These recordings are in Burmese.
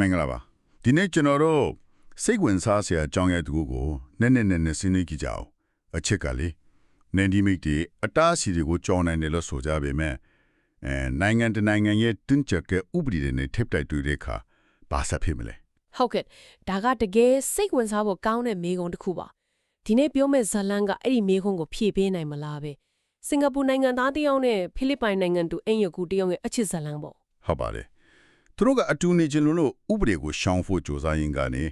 မင်္ဂလာပါဒီနေ့ကျွန်တော်တို့စိတ်ဝင်စားစရာအကြောင်းအရာတစ်ခုကိုနည်းနည်းနည်းနည်းစဉ်းစားကြည့်ကြအောင်အချက်ကလေနန်ဒီမိတ်တီအတားအဆီတွေကိုကြော်နိုင်တယ်လို့ဆိုကြပေမဲ့အဲနိုင်ငံတကာနိုင်ငံရဲ့တင်းကျပ်တဲ့ဥပဒေတွေနဲ့ထိပ်တိုက်တွေ့တဲ့အခါဘာဆက်ဖြစ်မလဲဟုတ်ကဲ့ဒါကတကယ်စိတ်ဝင်စားဖို့ကောင်းတဲ့မေးခွန်းတစ်ခုပါဒီနေ့ပြောမယ့်ဇတ်လန်ကအဲ့ဒီမေးခွန်းကိုဖြည့်ပေးနိုင်မလားပဲစင်ကာပူနိုင်ငံသားတစ်ယောက်နဲ့ဖိလစ်ပိုင်နိုင်ငံတူအင်ယကူတစ်ယောက်ရဲ့အချစ်ဇတ်လန်ပေါ့ဟုတ်ပါတယ် သူတို့ကအတူနေခြင်းလို့လို့ဥပဒေကိုရှောင်ဖို့ကြိုးစားရင်းကနေ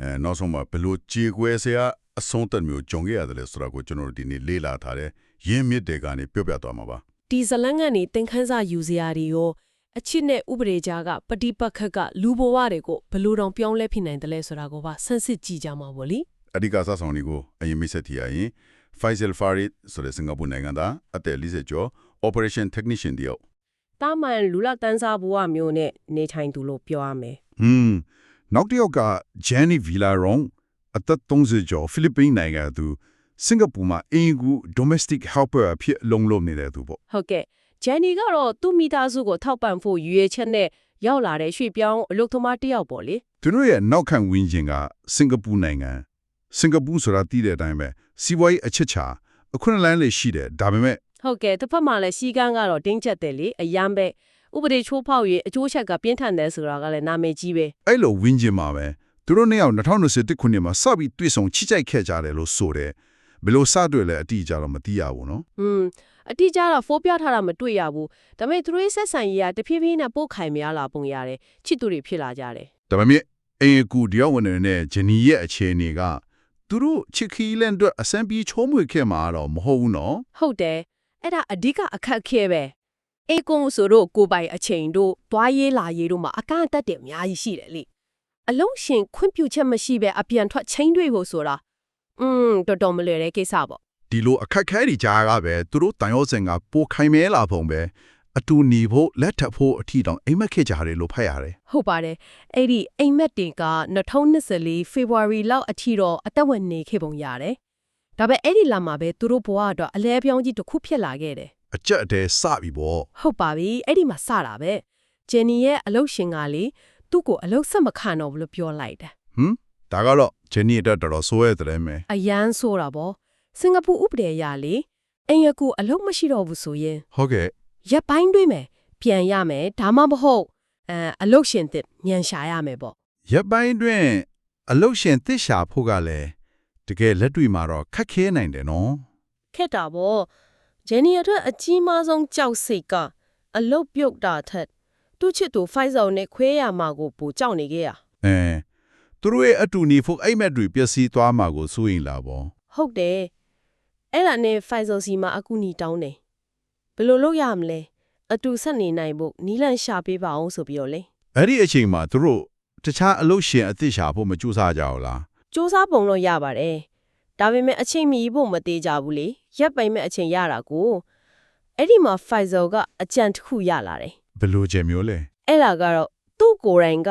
အဲနောက်ဆုံးမှာဘယ်လို့ကြေကွဲစရာအဆုံးသက်မျိုးကြုံခဲ့ရတယ်လဲဆိုတာကိုကျွန်တော်တို့ဒီနေ့လေ့လာထားတဲ့ရင်းမြစ်တွေကနေပြောပြသွားမှာပါဒီဇတ်လန်ကနေသင်ခန်းစာယူစရာတွေရောအချစ်နဲ့ဥပဒေကြားကပฏิပတ်ခတ်ကလူဘဝတွေကိုဘယ်လို့တောင်ပြောင်းလဲဖြစ်နိုင်တယ်လဲဆိုတာကိုပါဆန်းစစ်ကြည့်ကြမှာပေါ့လीအဓိကစားဆောင်တွေကိုအရင်မိတ်ဆက်ထီရရင် Faisal Farid ဆိုတဲ့စင်ကာပူနိုင်ငံသားအသက်40ကျော် Operation Technician တယောက် တာမန်လူလာတန်းစားဘဝမျိုးနဲ့နေထိုင်သူလို့ပြောရမယ်ဟွန်းနောက်တစ်ယောက်က Jenny Villarong အသက်30ကျော်ဖိလစ်ပိန်းနိုင်ငံသူစင်ကာပူမှာအင်ကူ domestic helper အဖြစ်လုံလုံနေတဲ့သူပေါ့ဟုတ်ကဲ့ဂျန်နီကတော့သူ့မိသားစုကိုထောက်ပံ့ဖို့ရည်ရွယ်ချက်နဲ့ရောက်လာတဲ့ရွှေ့ပြောင်းအလုပ်သမားတစ်ယောက်ပေါ့လေသူတို့ရဲ့နောက်ခံဝင်းကျင်ကစင်ကာပူနိုင်ငံစင်ကာပူဆိုတာတည်တဲ့အတိုင်းပဲစီးပွားရေးအချက်ချာအခွင့်အလမ်းလေးရှိတယ်ဒါပေမဲ့ ဟုတ်ကဲ့တစ်ဖက်မှာလည်းစီကန်းကတော့တင်းကျပ်တယ်လေအရန်ပဲဥပဒေချိုးဖောက်ရေးအကျိုးချက်ကပြင်းထန်တယ်ဆိုတာကလည်းနာမည်ကြီးပဲအဲ့လိုဝင်းကျင်မှာပဲသူတို့နှစ်ယောက်2021ခုနှစ်မှာစပြီးတွေ့ဆုံချိကြိုက်ခဲ့ကြတယ်လို့ဆိုတယ်ဘယ်လိုစတွေ့လဲအတိအကျတော့မသိရဘူးနော်ဟွန်းအတိအကျတော့ဖိုးပြထားတာမတွေ့ရဘူးဒါပေမဲ့သူတို့ရဲ့ဆက်ဆံရေးကတဖြည်းဖြည်းနဲ့ပို့ခိုင်များလာပုံရတယ်ချစ်သူတွေဖြစ်လာကြတယ်ဒါပေမဲ့အင်ကူတယောက်ဝင်နေတဲ့ဂျနီရဲ့အခြေအနေကသူတို့ချစ်ခီလန်အတွက်အစံပြေချိုးမွေခဲ့မှာတော့မဟုတ်ဘူးနော်ဟုတ်တယ် အဲ့ဒါအဓိကအခက်ခဲပဲအေကွန်ဆိုတော့ကိုပိုင်အချိန်တို့သွားရေးလာရေးတို့မှာအကန့်အသတ်တွေအများကြီးရှိတယ်လေအလုံးရှင်ခွင့်ပြုချက်မရှိပဲအပြန်ထွက်ချင်းတွေကိုဆိုတာอืมတော်တော်မလွယ်တဲ့ကိစ္စပေါ့ဒီလိုအခက်ခဲတွေကြားကပဲသူတို့တန်ရောစင်ကပိုခိုင်မဲလာပုံပဲအတူနေဖို့လက်ထပ်ဖို့အထီတောင်အိမ်မက်ခဲ့ကြတယ်လို့ဖတ်ရတယ်ဟုတ်ပါတယ်အဲ့ဒီအိမ်မက်တင်က2024 February လောက်အထီတော့အသက်ဝင်နေခဲ့ပုံရတယ် ဒါပေမဲ့အဲ့ဒီလာမှာပဲသူတို့ဘဝအတွက်အလဲပြောင်းကြီးတစ်ခုဖြစ်လာခဲ့တယ်အကြက်အတဲစပြီပေါ့ဟုတ်ပါပြီအဲ့ဒီမှာစတာပဲဂျန်နီရဲ့အလုပ်ရှင်ကလေသူ့ကိုအလုပ်ဆက်မခံတော့ဘူးလို့ပြောလိုက်တယ်ဟမ်ဒါကတော့ဂျနီအတွက်တော်တော်ဆိုးရတယ်မဲအရန်ဆိုတာပေါ့စင်ကာပူဥပဒေအရလေအင်ရကူအလုပ်မရှိတော့ဘူးဆိုရင်ဟုတ်ကဲ့ရက်ပိုင်းတွေးမယ်ပြန်ရမယ်ဒါမှမဟုတ်အဲအလုပ်ရှင်တစ်မြန်ရှာရမယ်ပေါ့ရပ်ပိုင်းတွင်အလုတ်ရှင်တစ်ရှာဖို့ကလည်း တကယ်လက်တွေ့မှာတော့ခက်ခဲနိုင်တယ်နော်ခက်တာပေါ့ဂျန်နီအတွက်အကြီးမားဆုံးကြောက်စိတ်ကအလုပ်ပြုတ်တာထက်သူ့ချစ်သူဖိုက်ဆောင်နဲ့ခွဲရမှာကိုပူကြောက်နေခဲ့ရအဲသူတို့ရဲ့အတူနေဖို့အိမ်မက်တွေပျက်စီးသွားမှာကိုစိုးရင်လာပေါ့ဟုတ်တယ်အဲ့ဒါနဲ့ဖိုက်ဆောင်စီမှာအကူညီတောင်းတယ်ဘယ်လိုလုပ်ရမလဲအတူဆက်နေနိုင်ဖို့နီးလန့်ရှာပေးပါအောင်ဆိုပြီးတော့လေအဲ့ဒီအချိန်မှာသူတို့တခြားအလုတ်ရှင်အသစ်ရှာဖို့မကြိုးစားကြဘူးလား စူးစမ်းပုံတော့ရပါတယ်ဒါပေမဲ့အချိန်မီဖို့မသေးကြဘူးလေရက်ပိုင်မဲ့အချိန်ရတာကိုအဲ့ဒီမှာဖိုက်ဆောကအကြံတစ်ခုရလာတယ်ဘယ်လိုချက်မျိုးလဲအဲ့ဒါကတော့သူ့ကိုယ်တိုင်က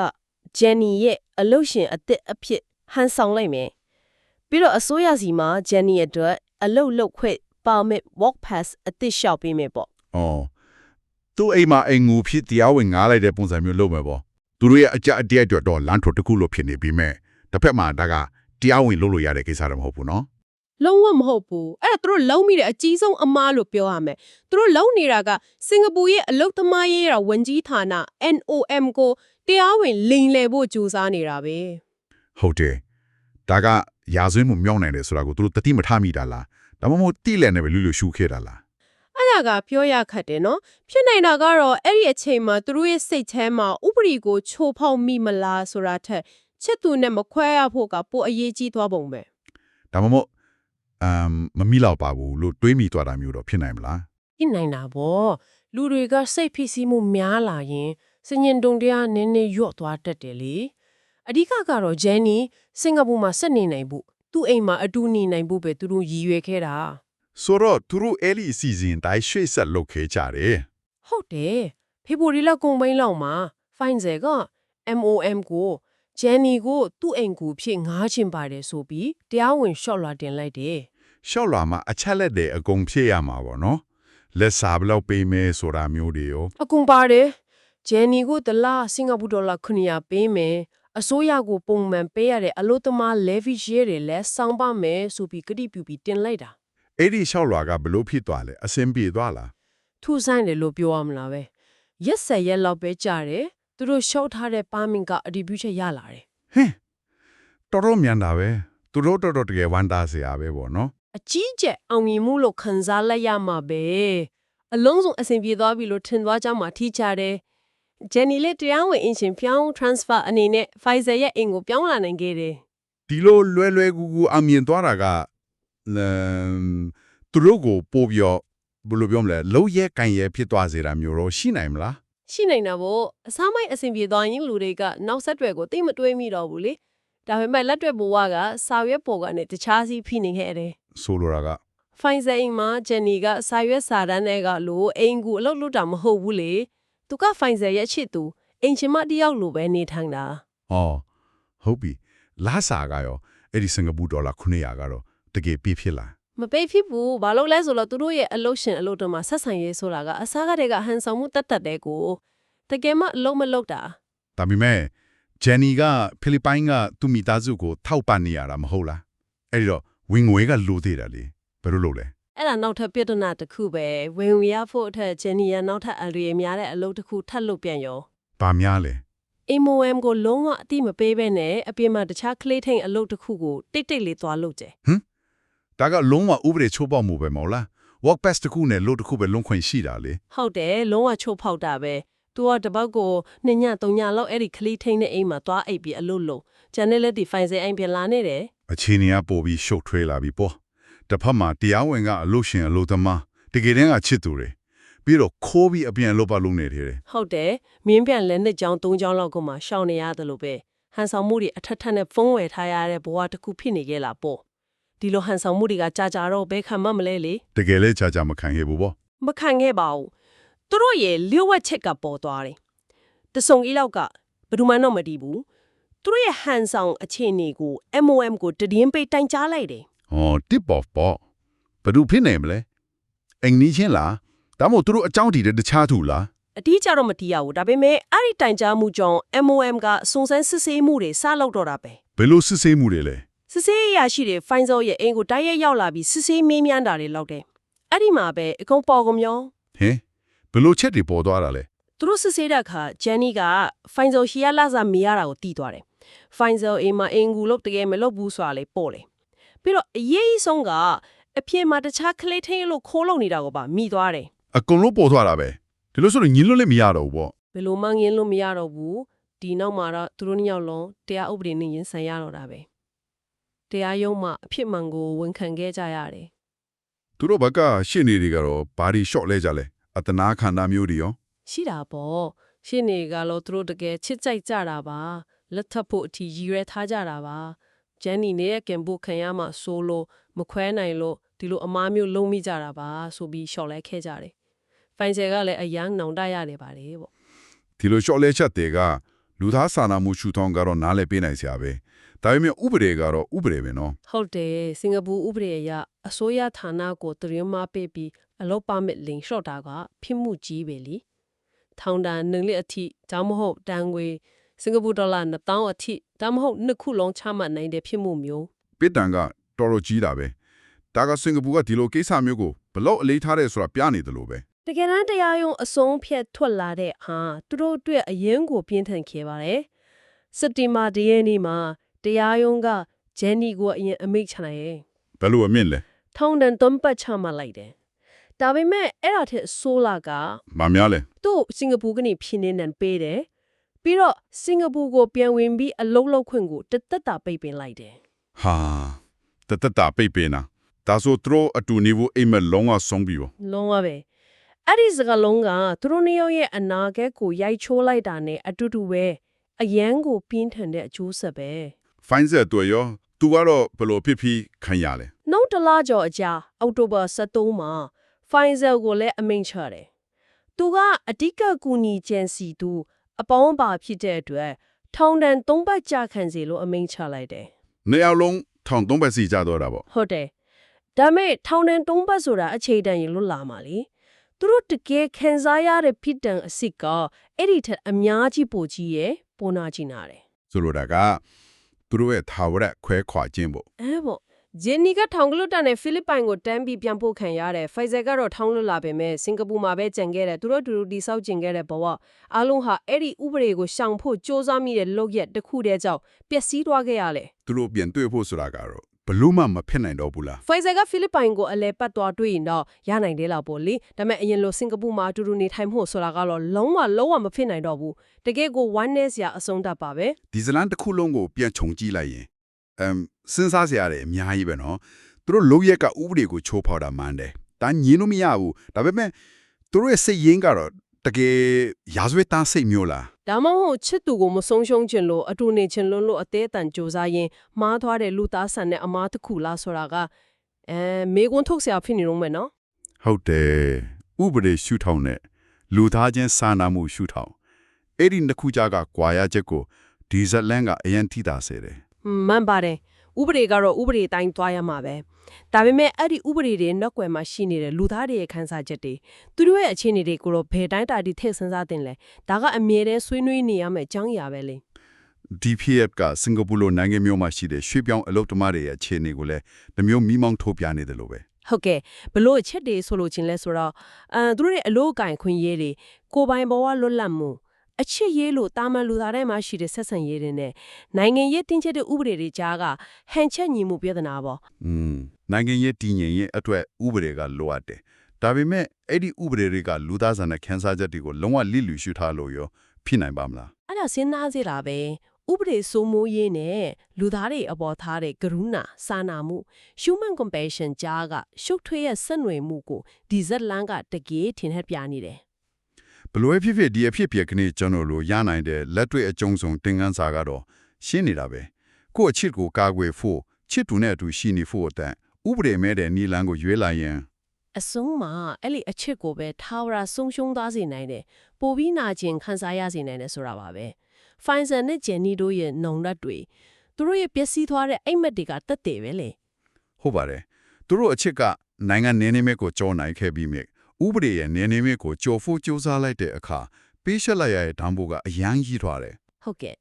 ဂျန်နီရဲ့အလုပ်ရှင်အသစ်အဖြစ်ဟန်ဆောင်လိုက်မယ်ပြီးတော့အစိုးရစီမှာဂျန်နီအတွက်အလုပ်လုပ်ခွင့် permit work pass အသစ်လျှောက်ပေးမယ်ပေါ့။အော်သူ့အိမ်မှာအိမ်ငူဖြစ်တရားဝင်ငားလိုက်တဲ့ပုံစံမျိုးလုပ်မယ်ပေါ့။သူတို့ရဲ့အကြအတက်အတွက်တော့လမ်းထွတ်တစ်ခုလို့ဖြစ်နေပြီးမဲ့ တစ်ဖက်မှာဒါကတရားဝင်လုပ်လို့ရတဲ့ကိစ္စတော့မဟုတ်ဘူးနော်လုံးဝမဟုတ်ဘူးအဲ့ဒါသူတို့လုံးမိတဲ့အကြီးဆုံးအမားလို့ပြောရမယ်သူတို့လုံးနေတာကစင်ကာပူရဲ့အလုပ်သမားရေးရာဝန်ကြီးဌာန NOM ကိုတရားဝင်လိမ်လည်ဖို့ကြိုးစားနေတာပဲ။ဟုတ်တယ်။ဒါကရာဇဝင်းမှုမြောက်နိုင်တယ်ဆိုတာကိုသူတို့တတိမထားမိတာလား။ဒါမှမဟုတ်တိလည်နေပဲလူလူရှုခဲ့တာလားအဲ့ဒါကပြောရခက်တယ်နော်ဖြစ်နိုင်တာကတော့အဲ့ဒီအချိန်မှာသူတို့ရဲ့စိတ်ထဲမှာဥပဒေကိုချိုးဖောက်မိမလားဆိုတာထက် ချစ်သူနဲ့မခွဲရဖို့ကပိုအရေးကြီးသွားပုံပဲ။ဒါမှမဟုတ်အမ်မမိတော့ပါဘူးလို့တွေးမိသွားတာမျိုးတော့ဖြစ်နိုင်မလားဖြစ်နိုင်တာပေါ့လူတွေကစိတ်ဖိစီးမှုများလာရင်စဉ္ញံတုံတရားနည်းနည်းညော့သွားတတ်တယ်လေအဓိကကတော့ဂျန်နီစင်ကာပူမှာဆက်နေနိုင်ဖို့သူ့အိမ်မှာအတူနေနိုင်ဖို့ပဲသူတို့ရည်ရွယ်ခဲ့တာ။ဆိုတော့သူတို့အဲ့ဒီအစီအစဉ်တိုင်းရွှေ့ဆက်လုပ်ခဲ့ကြတယ်ဟုတ်တယ်ဖေဖော်ဝါရီလကုန်ပိုင်းလောက်မှာဖိုင်ဇယ်က MOM ကို ဂျန်နီကိုသူ့အိမ်ကူဖြစ်ငားချင်ပါတယ်ဆိုပြီးတရားဝင်ရှော့လာတင်လိုက်တယ်။ရှောက်လာမှာအချက်လက်တွေအကုန်ဖြည့်ရမှာပေါ့နော်။လက်စာဘယ်လောက်ပေးမဲဆိုတာမျိုးတွေရောအကုန်ပါတယ်ဂျန်နီကိုတလားစင်ကာပူဒေါ်လာ900ပေးမယ်အစိုးရကိုပုံမှန်ပေးရတဲ့အလို့သမား levy share တွေလည်းစောင်းပါမယ်ဆိုပြီးကတိပြုပြီးတင်လိုက်တာအဲ့ဒီလျှောက်လွာကဘလို့ဖြစ်သွားလဲအစင်ပြေသွားလားထူဆိုင်တယ်လို့ပြောရမလားပဲရက်ဆက်ရက်လောက်ပဲကြာတယ် သူတို့ရှော့ထားတဲ့ပါမင်ကအဒီဗျူချက်ရလာတယ်ဟင်းတော်တော်မြန်တာပဲသူတို့တော်တော်တကယ်ဝမ်းသာစရာပဲပေါ့နော်အကြီးကျယ်အောင်မြင်မှုလို့ခံစားလိုက်ရမှာပဲအလုံးစုံအဆင်ပြေသွားပြီလို့ထင်သွားကြမှာထိချတယ်ဂျန်နီလက်တရားဝင်အင်ရှင်ပြောင်း transfer အနေနဲ့ Pfizer ရဲ့အိမ်ကိုပြောင်းလာနိုင်ခဲ့တယ်ဒီလိုလွယ်လွယ်ကူကူအမြင်သွားတာကလမ်သူတို့ကိုပို့ပြီးတော့ဘယ်လိုပြောမလဲလုံးရဲကန်ရဲဖြစ်သွားစေတာမျိုးတော့ရှိနိုင်မလား ရှိနိုင်တာပေါ့အစားမိုက်အဆင်ပြေသွားရင်လူတွေကနောက်ဆက်တွဲကိုသိမတွေးမိတော့ဘူးလေဒါပေမဲ့လက်တွဲဘဝကစာရွက်ပေါ်ကနေတခြားစီဖိနေခဲ့တယ်ဆိုလိုတာကဖိုင်ဇာအိမ်မှာဂျန်နီကစာရွက်စာတမ်းတွေကလို့အိမ်ကူအလုပ်လုပ်တာမဟုတ်ဘူးလေသူကဖိုင်ဇာရဲ့ချစ်သူအိမ်ချင်းမတစ်ယောက်လိုပဲနေထိုင်တာဟောဟုတ်ပြီလာစာကရောအဲ့ဒီစင်ကာပူဒေါ်လာ900ကတော့တကယ်ပြည့်ဖြစ်လား မပိတ်ဖြစ်ဘူးဘာလို့လဲဆိုတော့သူတို့ရဲ့အလုပ်ရှင်အလုပ်တော်မှာဆက်ဆံရေးဆိုတာကအစားကတည်းကဟန်ဆောင်မှုတတ်တတ်တဲ့ကိုတကယ်မှအလုပ်မလုပ်တာဒါပေမဲ့ဂျန်နီကဖိလစ်ပိုင်ကသူ့မိသားစုကိုထောက်ပံ့နေရတာမဟုတ်လားအဲ့ဒီတော့ဝင်ငွေကလိုသေးတယ်လေဘယ်လိုလုပ်လဲအဲ့ဒါနောက်ထပ်ပြဿနာတစ်ခုပဲဝင်ဝင်ရဖို့အထက်ဂျန်နီယာနောက်ထပ်အရွေများတဲ့အလုပ်တစ်ခုထပ်လုပ်ပြန်ရောဘာများလဲ MOM ကိုလုံးဝအတိမပေးဘဲနဲ့အပြင်မှာတခြားကလေးထိန်အလုပ်တစ်ခုကိုတိတ်တိတ်လေးသွားလုပ်ကြတယ် ဒါကလုံးဝဥပဒေချိုးပေါက်မှုပဲမဟုတ်လား work pass တစ်ခုနဲ့လို့တစ်ခုပဲလုံးခွင့်ရှိတာလေဟုတ်တယ်လုံးဝချိုးဖောက်တာပဲသူကတပတ်ကိုနှစ်ညသုံးညလောက်အဲ့ဒီကလေးထိန်တဲ့အိမ်မှာသွားအိပ်ပြီးအလုပ်လုပ်ဂျန်နယ်လက်ဒီဖိုင်စဲအိမ်ပြန်လာနေတယ်အခြေအနေကပိုပြီးရှုပ်ထွေးလာပြီပေါ့တစ်ဖက်မှာတရားဝင်ကအလို့ရှင်အလို့သမားတကယ်တမ်းကချစ်သူတွေပြီးတော့ခိုးပြီးအပြန်အလုပ်ပါလုပ်နေတယ်တဲ့ဟုတ်တယ်မြင်းပြန်လက်နှစ်ချောင်းသုံးချောင်းလောက်ကမှရှောင်နေရတယ်လို့ပဲဟန်ဆောင်မှုတွေအထက်ထက်နဲ့ဖုံးဝယ်ထားရတဲ့ဘဝတစ်ခုဖြစ်နေခဲ့လားပေါ့ ဒီလိုဟန်ဆောင်မှုတွေကကြာကြာတော့ဘယ်ခံမှမလဲလေတကယ်လဲကြာကြာမခံခဲ့ဘူးပေါ့မခံခဲ့ပါဘူးသူတို့ရဲ့လျှို့ဝှက်ချက်ကပေါ်သွားတယ်တဆုံကြီးလောက်ကဘယ်သူမှတော့မတည်ဘူးသူတို့ရဲ့ဟန်ဆောင်အခြေအနေကို MOM ကိုတည်င်းပိတ်တိုင်ကြားလိုက်တယ်ဟော tip off ပေါ့ဘယ်သူဖြစ်နေမလဲအင်္ဂလိပ်ချင်းလားဒါမှမဟုတ်သူတို့အကြောင်းတည်တဲ့တခြားသူလားအတိအကျတော့မတည်ရဘူးဒါပေမဲ့အဲ့ဒီတိုင်ကြားမှုကြောင့် MOM ကစုံစမ်းစစ်ဆေးမှုတွေစလုပ်တော့တာပဲဘယ်လိုစစ်ဆေးမှုတွေလဲ စစ်ဆေးရရှိတဲ့ Pfizer ရဲ့အင်ကိုတိုက်ရိုက်ရောက်လာပြီးစစ်ဆေးမေးမြန်းတာတွေလောက်တယ်အဲ့ဒီမှာပဲအကုန်ပေါ်ကုန်ရောဟင်ဘယ်လိုချက်တွေပေါ်သွားတာလဲသူတို့စစ်ဆေးတဲ့အခါဂျန်နီက Pfizer ရှီယာလာစာမေးရတာကိုတီးသွားတယ် Pfizer အိမ်မှာအင်ကူလို့တကယ်မလုပ်ဘူးဆိုတာလေပို့လေပြီးတော့အရေးကြီးဆုံးကအဖြစ်မှာတခြားကလေးထင်းလို့ခိုးလုံနေတာကိုပါမိသွားတယ်အကုန်လုံးပေါ်သွားတာပဲဒီလိုဆိုရင်ညှင်းလို့လည်းမရတော့ဘူးပေါ့ဘယ်လိုမှငင်းလို့မရတော့ဘူးဒီနောက်မှာတော့သူတို့နှစ်ယောက်လုံးတရားဥပဒေနဲ့ရင်ဆိုင်ရတော့တာပဲ တရားရုံးမှာအဖြစ်မှန်ကိုဝန်ခံခဲ့ကြရတယ်သူတို့ဘက်ကရှင့်နေတွေကတော့ဘာဒီရှော့လဲကြလဲအတနာခန္ဓာမျိုးတွေရောရှိတာပေါ့ရှင်းနေကလို့သူတို့တကယ်ချစ်ကြိုက်ကြတာပါလက်ထပ်ဖို့အထီရည်ရွယ်ထားကြတာပါဂျန်နီနဲ့ကင်ဖို့ခံရမှဆိုလို့မခွဲနိုင်လို့ဒီလိုအမားမျိုးလုံးမိကြတာပါဆိုပြီးရှော့လဲခဲ့ကြတယ်ဖိုင်ဆယ်ကလည်းအယမ်းနောင်တရတယ်ပါတယ်ပေါ့ဒီလိုရှော့လဲချက်တွေကလူသားစာနာမှုရှုထောင့်ကတော့နားလည်ပေးနိုင်စရာပဲ ဒါပေမဲ့ဥပဒေကတော့ဥပဒေပဲနော်ဟုတ်တယ်စင်ကာပူဥပဒေအရအစိုးရဌာနကိုတရင်မပေးပြီးအလုပ်ပါမစ်လင်ရှော့တာကဖြစ်မှုကြီးပဲလीထောင်ဒဏ်နှိမ်လက်အထိဒါမှမဟုတ်တန်ငွေစင်ကာပူဒေါ်လာ1000အထိဒါမှမဟုတ်နှစ်ခုလုံးချမှတ်နိုင်တဲ့ဖြစ်မှုမျိုးပစ်တန်ကတော်တော်ကြီးတာပဲဒါကစင်ကာပူကဒီလိုကိစ္စမျိုးကိုဘလို့အလေးထားတယ်ဆိုတာပြနေတယ်လို့ပဲတကယ်တမ်းတရားရုံးအဆုံးဖြတ်ထွက်လာတဲ့ဟာသူတို့အတွက်အရင်ကိုပြင်းထန်ခဲ့ပါတယ်စက်တင်ဘာ၁ရက်နေ့မှာ တရားရုံးကဂျန်နီကိုအရင်အမိန့်ချလိုက်ရဲ့ဘယ်လိုအမြင့်လဲထောင်ဒဏ်သုံးပတ်ချမှတ်လိုက်တယ်ဒါပေမဲ့အဲ့ဒါထက်ဆိုးလာကမများလဲသူ့စင်ကာပူကနေဖြင်းနေနံပေးတယ်ပြီးတော့စင်ကာပူကိုပြန်ဝင်ပြီးအလုံးလုံးခွင့်ကိုတသက်တာပိတ်ပင်လိုက်တယ်ဟာတတတာပိတ်ပေးနာဒါဆိုသူတို့အတူနေဖို့အိမ်မက်လုံးဝဆုံးပြီပေါ့လုံးဝပဲအဲ့ဒီစကားလုံးကသူတို့နှစ်ယောက်ရဲ့အနာဂတ်ကိုရိုက်ချိုးလိုက်တာနဲ့အတူတူပဲအယမ်းကိုပြင်းထန်တဲ့အကျိုးဆက်ပဲ ဖိုင်းဆက်တွေ့ရောသူကတော့ဘလို့ဖြစ်ဖြစ်ခံရလဲနောက်တစ်လကျော်အကြာအောက်တိုဘာ23မှာ Pfizer ကိုလည်းအမိန့်ချတယ်သူကအဓိကကူညီကြံစီသူအပေါင်းပါဖြစ်တဲ့အတွက်ထောင်ဒဏ်၃ပတ်ကြာခံစီလို့အမိန့်ချလိုက်တယ်နေအောင်လုံးထောင်သုံးပတ်စီကြတော့တာပေါ့ဟုတ်တယ်ဒါမဲ့ထောင်ဒဏ်၃ပတ်ဆိုတာအခြေတန်ရင်လွတ်လာမှာလေသူတို့တကယ်ခံစားရတဲ့ဖိတံအစ်စ်ကအဲ့ဒီထက်အများကြီးပိုကြီးရဲ့ပေါ်နာကြီးနာတယ်ဆိုလိုတာက သူတို့ရဲ့သာဝရခွဲခွာခြင်းပေါ့အဲပေါ့ဂျင်နီကထောင်ကလွတ်တန်နဲ့ဖိလစ်ပိုင်ကိုတန်းပြီးပြန်ပို့ခံရတယ်ဖိုင်ဇာကတော့ထောင်လွတ်လာပေမဲ့စင်ကာပူမှာပဲကြံခဲ့တယ်သူတို့တူတူတိဆောက်ကျင်ခဲ့တဲ့ဘဝအားလုံးဟာအဲ့ဒီဥပဒေကိုရှောင်ဖို့စ조사မိတဲ့လုပ်ရက်တစ်ခုတည်းကြောင့်ပျက်စီးသွားခဲ့ရလေသူတို့ပြန်တွေ့ဖို့ဆိုတာကတော့ဘ လို့မှမဖြစ်နိုင်တော့ဘူးလားဖိုင်ဇာကဖိလစ်ပိုင်ကိုအလဲပတ်သွားတွေ့ရင်တော့ရနိုင်တယ်လားပေါ့လေဒါပေမဲ့အရင်လိုစင်ကာပူမှာအတူတူနေထိုင်ဖို့ဆိုတာကတော့လုံးဝလုံးဝမဖြစ်နိုင်တော့ဘူးတကယ်ကို one ness ရာအဆုံးတတ်ပါပဲဒီဇလန်တစ်ခုလုံးကိုပြန်ခြုံကြည့်လိုက်ရင်အမ်စဉ်းစားစရာတွေအများကြီးပဲနော်သူတို့လုံရက်ကဥပဒေကိုချိုးဖောက်တာမှန်တယ်ဒါညင်းလို့မရဘူးဒါပေမဲ့သူတို့ရဲ့စိတ်ရင်းကတော့တကယ်ရာဇဝတ်သားစိတ်မျိုးလား ဒါမှမဟုတ်ချစ်သူကိုမဆုံးရှုံးခြင်းလို့အတူနေခြင်းလို့လို့အသေးအတန်ကြိုးစားရင်မှားသွားတဲ့လူသားဆန်တဲ့အမားတစ်ခုလားဆိုတာကအဲမေကွန်းထုတ်ဆရာဖြစ်နေတော့မယ်နော်ဟုတ်တယ်ဥပဒေရှုထောင်နဲ့လူသားချင်းစာနာမှုရှုထောင်အဲ့ဒီနှစ်ခုကြားကကွာရချက်ကိုဒီဇလန်ကအရင်ထိတာစေတယ်မှန်ပါတယ် ဥပဒေကတော့ဥပဒေတိုင်းသွားရမှာပဲဒါပေမဲ့အဲ့ဒီဥပဒေတွေနောက်ွယ်မှာရှိနေတဲ့လူသားတွေရဲ့ခန်းစားချက်တွေသူတို့ရဲ့အခြေအနေတွေကိုတော့ဘယ်တိုင်းတာတိထည့်စဉ်းစားတင်လဲဒါကအမြဲတမ်းဆွေးနွေးနေရမယ့်အကြောင်းအရာပဲလေ DPF ကစင်ကာပူလိုနိုင်ငံမျိုးမှာရှိတဲ့ရွှေ့ပြောင်းအလုပ်သမားတွေရဲ့အခြေအနေကိုလည်းတစ်မျိုးမိမောင်းထိုးပြနေတယ်လို့ပဲဟုတ်ကဲ့ဘလို့အချက်တွေဆိုလို့ချင်းလဲဆိုတော့အဲသူတို့ရဲ့အလို့အကင်ခွင့်ရေးတွေကိုယ်ပိုင်ဘဝလွတ်လပ်မှု အချစ်ရေးလို့တာမန်လူသားတိုင်းမှာရှိတဲ့ဆက်ဆံရေးတွေနဲ့နိုင်ငံရေးတင်းကျပ်တဲ့ဥပဒေတွေကြားကဟန်ချက်ညီမှုပြဿနာပေါ့อืมနိုင်ငံရေးတည်ငြိမ်ရေးအတွက်ဥပဒေကလိုအပ်တယ်ဒါပေမဲ့အဲ့ဒီဥပဒေတွေကလူသားဆန်တဲ့ခန်းစားချက်တွေကိုလုံးဝလိလူရှုထားလို့ရောဖြစ်နိုင်ပါမလားအဲ့ဒါစဉ်းစားစေတာပဲဥပဒေစိုးမိုးရေးနဲ့လူသားတွေအပေါ်ထားတဲ့ကရုဏာစာနာမှု human compassion ကြားကရှုပ်ထွေးရဲ့ဆက်နွယ်မှုကိုဒီဇက်လန်ကတကယ်ထင်ဟပ်ပြနေတယ် ဘလို့ဖြစ်ဖြစ်ဒီအဖြစ်အပျက်ကနေကျွန်တော်တို့ရနိုင်တဲ့လက်တွေ့အကျုံးဆုံးသင်ခန်းစာကတော့ရှင်းနေတာပဲကိုယ့်အချစ်ကိုကာကွယ်ဖို့ချစ်သူနဲ့အတူရှိနေဖို့အတန်ဥပဒေမဲ့တဲ့နီလန်းကိုရွေးလိုက်ရင်အဆုံးမှာအဲ့ဒီအချစ်ကိုပဲထာဝရဆုံးရှုံးသွားစေနိုင်တယ်ပိုပြီးနာကျင်ခံစားရစေနိုင်တယ်ဆိုတာပါပဲဖိုင်ဆန်နဲ့ဂျန်နီတို့ရဲ့နှုံရက်တွေသူတို့ရဲ့ပျက်စီးသွားတဲ့အိမ်မက်တွေကတက်တယ်ပဲလေဟုတ်ပါတယ်သူတို့အချစ်ကနိုင်ငံနေနေမဲ့ကိုကြောနိုင်ခဲ့ပြီးမြဲ ဥပဒေရဲ့နေနေမဲ့ကိုကြော်ဖို့ကြိုးစားလိုက်တဲ့အခါပေးရှက်လိုက်ရတဲ့ဓာတ်ဖို့ကအရန်ကြီးထွားတယ်ဟုတ်ကဲ့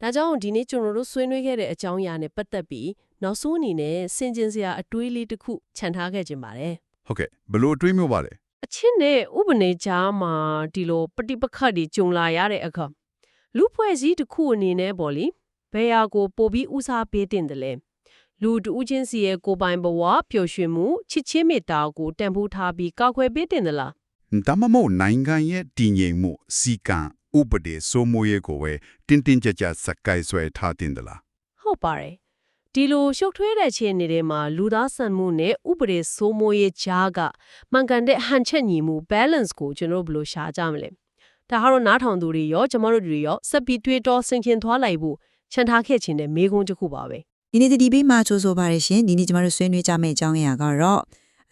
ဒါကြောင့်ဒီနေ့ကျွန်တော်တို့ဆွေးနွေးခဲ့တဲ့အကြောင်းအရာနဲ့ပတ်သက်ပြီးနောက်ဆုံးအနေနဲ့စင်ကျင်စရာအတွေးလေးတစ်ခုခြံထားခဲ့ခြင်းပါတယ်ဟုတ်ကဲ့ဘလို့အတွေးမျိုးပါလဲအချင်းနဲ့ဥပနေကြားမှာဒီလိုပฏิပက္ခတွေကြုံလာရတဲ့အခါလူဖွဲ့စည်းတစ်ခုအနေနဲ့ပေါ့လေဘယ်ဟာကိုပို့ပြီးဦးစားပေးတင်တယ်လဲ လူတူးချင်းစီရဲ့ကိုယ်ပိုင်ဘဝပျော်ရွှင်မှုချစ်ချင်းမေတ္တာကိုတန်ဖိုးထားပြီးကောက်ခွဲပေးတင်တယ်လားဒါမှမဟုတ်နိုင်ငံရဲ့တည်ငြိမ်မှုစီကံဥပဒေစိုးမိုးရေးကိုပဲတင်းတင်းကြပ်ကြပ်စကိုက်ဆွဲထားတင်သလားဟုတ်ပါတယ်ဒီလိုရှုပ်ထွေးတဲ့ခြေအနေတွေမှာလူသားဆန်မှုနဲ့ဥပဒေစိုးမိုးရေးကြားကမှန်ကန်တဲ့ဟန်ချက်ညီမှု balance ကိုကျွန်တော်တို့ဘယ်လိုရှာကြမလဲဒါဟာတော့နားထောင်သူတွေရောကျမတို့တွေရောစက်ပြီးတွေးတောဆင်ခြင်သွားလိုက်ဖို့ခြံထားခဲ့ခြင်းနဲ့မေးခွန်းတစ်ခုပါပဲ ဒီနေ့ဒီဘေးမှာကြိုးဆိုပါရရှင်ဒီနေ့ကျမတို့ဆွေးနွေးကြမယ့်အကြောင်းအရာကတော့